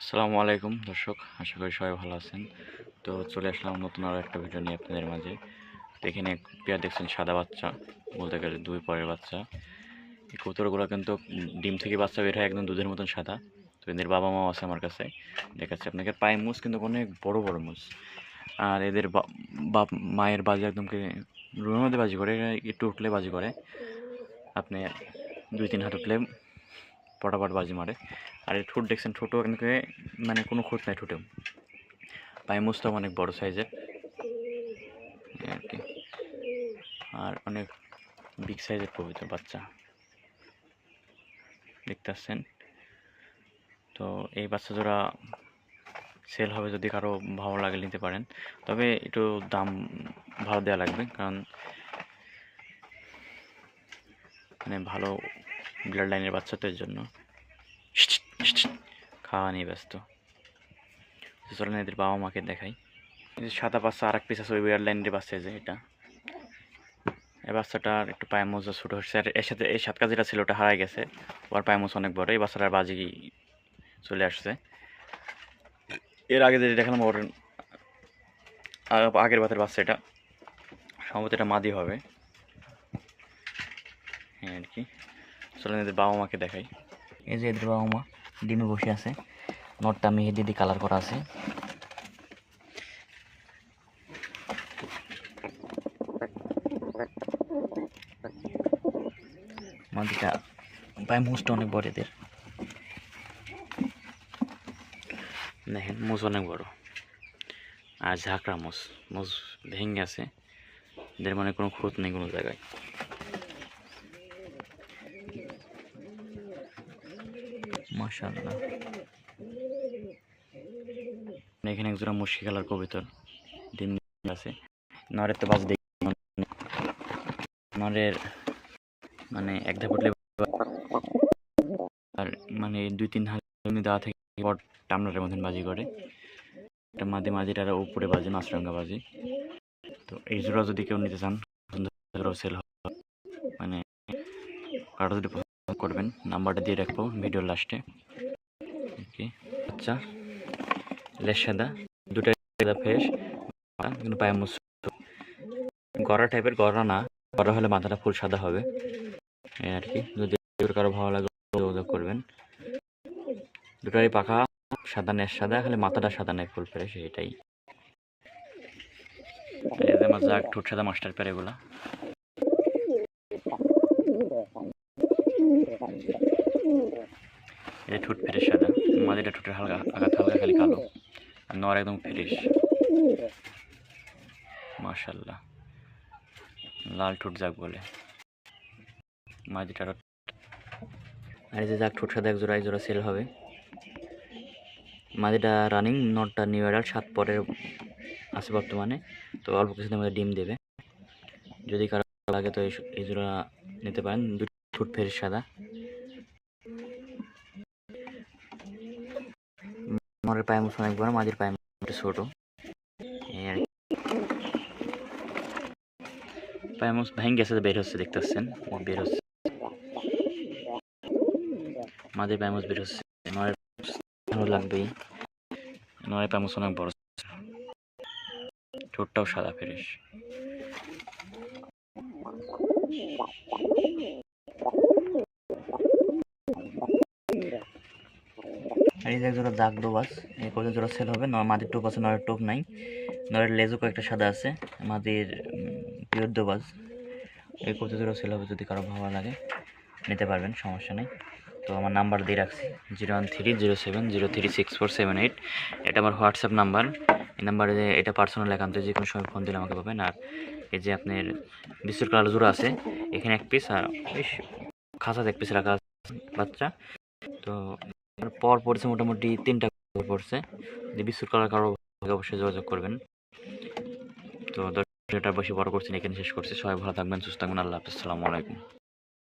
আসসালামু আলাইকুম দর্শক, আশা করি সবাই ভালো আছেন। তো চলে আসলাম নতুন আরও একটা ভিডিও নিয়ে আপনাদের মাঝে। তো এখানে পেয়ার দেখছেন সাদা বাচ্চা, বলতে গেলে দুই পরের বাচ্চা। এই কবুতরগুলো কিন্তু ডিম থেকে বাচ্চা বের হয় একদম দুধের মতন সাদা। তো এদের বাবা মাও আছে আমার কাছে, দেখাচ্ছে আপনাকে। পায়ে মুস কিন্তু অনেক বড় বড় মুস আর এদের বা- বাপ, মায়ের বাজি একদম রুমের মধ্যে বাজি করে, একটু উঠলে বাজি করে। আপনি দুই, তিন হাত উঠলে পটাপট বাজি মারে। আর এই ঠোঁট দেখছেন, ঠোঁটও কিন্তু মানে কোনো খুঁত নাই ঠোঁটেও। পায়ে মুছটাও অনেক বড় সাইজের। আর কি। আর অনেক বিগ সাইজের কবিতা, বাচ্চা। দেখতে পাচ্ছেন তো এই বাচ্চা জোড়া সেল হবে যদি কারও ভালো লাগে নিতে পারেন। তবে একটু দাম ভালো দেওয়া লাগবে, কারণ মানে ভালো ব্লাড লাইনের বাচ্চাদের জন্য খাওয়া নিয়ে ব্যস্ত। চলেন এদের বাবা মাকে দেখাই। সাদা বাচ্চা আর এক পিস আছে, ওই ব্লাড লাইনের বাচ্চা যে এটা। এই বাচ্চাটার একটু পায়ে মোজা ছোটো হচ্ছে আর এর সাথে, এই সাত যেটা ছিল, ওটা হারাই গেছে। ওর পায়ে মোজ অনেক বড়। এই বাচ্চাটার বাজি চলে আসছে। এর আগে যেটা দেখালাম, ওর আগের বাতের বাচ্চা এটা। সম্ভবত এটা মাদি হবে। হ্যাঁ আর কি। চলেন এদের বাবা মাকে দেখাই। এই যে এদের বাবা মা ডিমে বসে আছে। নটটা মেহেদি দিয়ে কালার করা আছে। মাদিটা পায়ে মুজটা অনেক বড় এদের। দেখেন মুজ অনেক বড়। আর ঝাঁকড়া মুজ মুজ ভেঙে গেছে। এদের মানে কোনো খুঁত নেই কোনো জায়গায়। এখানে একজোড়া মুশকি কালার কবিতর আছে। নরের তো দেখি। নরের মানে এক আর মানে দুই তিন এমনি দেওয়া থেকে টামলারের মতন বাজি করে। একটা মাঝে মাঝে তারা উপরে বাজে, মাছরাঙ্গা বাজি। তো এই জোড়া যদি কেউ নিতে চান সেল মানে কারও যদি করবেন, নাম্বারটা দিয়ে রাখব ভিডিওর লাস্টে। ওকে আচ্ছা লেস সাদা দুটাই সাদা ফেস কিন্তু পায়ে মুছ গড়া টাইপের গড়া না, গড়া হলে মাথাটা ফুল সাদা হবে। এই আর কি, যদি কারও ভালো লাগে যোগাযোগ করবেন। দুটারই পাখা সাদা নেশ সাদা, খালি মাথাটা সাদা নেই ফুল ফেরে সেটাই এই যে আমার ঠোঁট সাদা, মাস্টার পেরে যে ঠোঁট ফেরে সাদা। মাঝেটা ঠোঁটের হালকা আঘাত, হালকা খালি কালো। আর নর একদম ফ্রেশ মাশাল্লাহ লাল ঠোঁট যাক বলে। মাঝিটার আর যে যাক ঠোঁট সাদা এক জোড়া এক জোড়া সেল হবে। মাঝিটা রানিং নটটা নিউ অ্যাডাল্ট সাত পরের আছে বর্তমানে। তো অল্প কিছুদিনের মধ্যে ডিম দেবে। যদি কারও লাগে তো এই জোড়া নিতে পারেন। দুটো ঠোঁট ফেরিস সাদা। নরের পায়ে অনেক বড় মাঝির পায়ে ছোট। পায়ে মুখ ভেঙে গেছে বের হচ্ছে দেখতে পাচ্ছেন ও বের হচ্ছে। মাঝির পায়ে মুখ বের হচ্ছে। ভালো লাগবেই। নরের পায়ে মুখ অনেক বড় ঠোঁটটাও সাদা ফ্রেশ। এই যে জোড়া দাগ দোবাস এই কত জোড়া সেল হবে? মাটির টোপ আছে, নয়ের টোপ নাই। নয়ের লেজও কয়েকটা সাদা আছে মাটির পিওর দোবাস এই কত জোড়া সেল হবে যদি কারও ভালো লাগে, নিতে পারবেন, সমস্যা নেই। তো আমার নাম্বার দিয়ে রাখছি, zero one three zero seven zero three six four seven eight. এটা আমার হোয়াটসঅ্যাপ নাম্বার এই নাম্বারে এটা পার্সোনাল একান্ত যে কোনো সময় ফোন দিলে আমাকে পাবেন। আর এই যে আপনার বিস্কুট কালার জোড়া আছে, এখানে এক পিস আর বেশ খাঁচাতে এক পিস রাখা আছে বাচ্চা। তো পর পড়ছে মোটামুটি তিনটা পড়ছে। যদি বিস্কুট কালার কারও অবশ্যই যোগাযোগ করবেন। তো দশ বেশি বড় করছেন এখানে শেষ করছি। সবাই ভালো থাকবেন, সুস্থ থাকবেন। আল্লাহ হাফিজ। আসসালামু আলাইকুম।